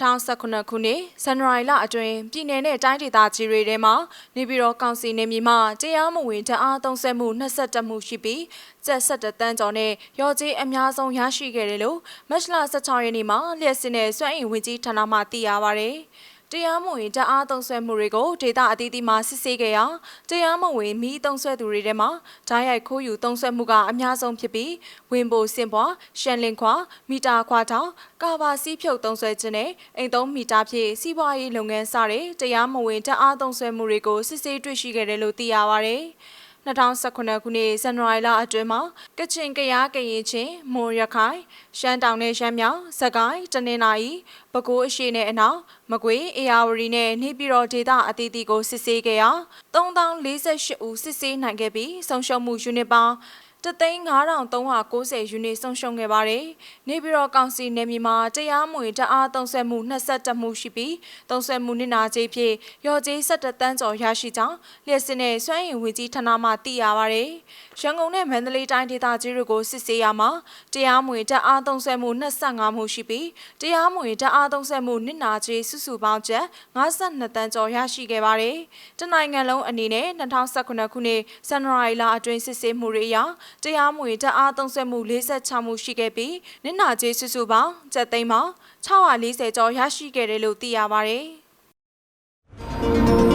2019ခုနှစ်ဇန်နဝါရီလအတွင်းပြည်내နဲ့တိုင်းဒေသကြီးတွေထဲမှာနေပြည်တော်ကောင်စီနေမြေမှာတရားမဝင်ဓာတ်အားသုံးစွဲမှု22မှုရှိပြီးကျပ်17တန်းကျော်နဲ့ရော်ကြီးအများဆုံးရရှိခဲ့တယ်လို့မတ်လ16ရက်နေ့မှာလျှက်စင်းတဲ့စွမ်းအင်ဝင်ကြီးဌာနမှသိရပါဗျ။ တရားမဝင်ဓာတ်အားသုံးစွဲမှုတွေကိုဒေတာအသီးသီးမှစစ်ဆေးခဲ့ရာတရားမဝင်မိသုံးစွဲသူတွေထဲမှာဓာတ်ရိုက်ခိုးယူသုံးစွဲမှုကအများဆုံးဖြစ်ပြီးဝင်ပိုစင်ပွားရှန်လင်ခွာမီတာခွာထောင်ကာဘာစီးဖြုတ်သုံးစွဲခြင်းနဲ့အိမ်သုံးမီတာဖြင့်စီးပွားရေးလုပ်ငန်းစတဲ့တရားမဝင်ဓာတ်အားသုံးစွဲမှုတွေကိုစစ်ဆေးတွေ့ရှိခဲ့တယ်လို့သိရပါဗျ။ 2019ခုနှစ်ဇန်နဝါရီလအတွင်းမှာကချင်ကရားကရင်ချင်းမွန်ရခိုင်ရှမ်းတောင်နဲ့ရှမ်းမြောက်စကိုင်းတနင်္သာရီပဲခူးအရှေ့နဲ့အနောက်မကွေးအေယာဝတီနဲ့နေပြည်တော်ဒေသအသီးသီးကိုစစ်ဆေးခဲ့ရာ3048ဦးစစ်ဆေးနိုင်ခဲ့ပြီးဆုံးရှုံးမှုယူနစ်ပေါင်း 3,5390ယူနစ်ဆုံးရှုံးခဲ့ပါတယ်။နေပြည်တော်ကောင်စီနယ်မြေမှာတရားမဝင်တအားသုံးဆွဲမှု22မှုရှိပြီးသုံးဆွဲမှုနစ်နာကြေးဖြင့်ရော်ကြေး17တန်းကျော်ရရှိကြောင်းလျှက်စင်းနဲ့စွမ်းရည်ဝင်ကြီးဌာနမှသိရပါတယ်။ရန်ကုန်နဲ့မန္တလေးတိုင်းဒေသကြီးတို့ကိုစစ်ဆေးရမှာတရားမဝင်တအားသုံးဆွဲမှု25မှုရှိပြီးတရားမဝင်တအားသုံးဆွဲမှုနစ်နာကြေးစုစုပေါင်းကျပ်52တန်းကျော်ရရှိခဲ့ပါတယ်။တနိုင်ငံလုံးအနေနဲ့2019ခုနှစ်ဇန်နဝါရီလအတွင်းစစ်ဆေးမှုတွေအရတရားမဝင်တပ်အားသုံးဆွဲမှု46မှုရှိခဲ့ပြီးနစ်နာကြေးစုစုပေါင်းကျပ်သိန်းပေါင်း640ကျော်ရရှိခဲ့တယ်လို့သိရပါဗျ။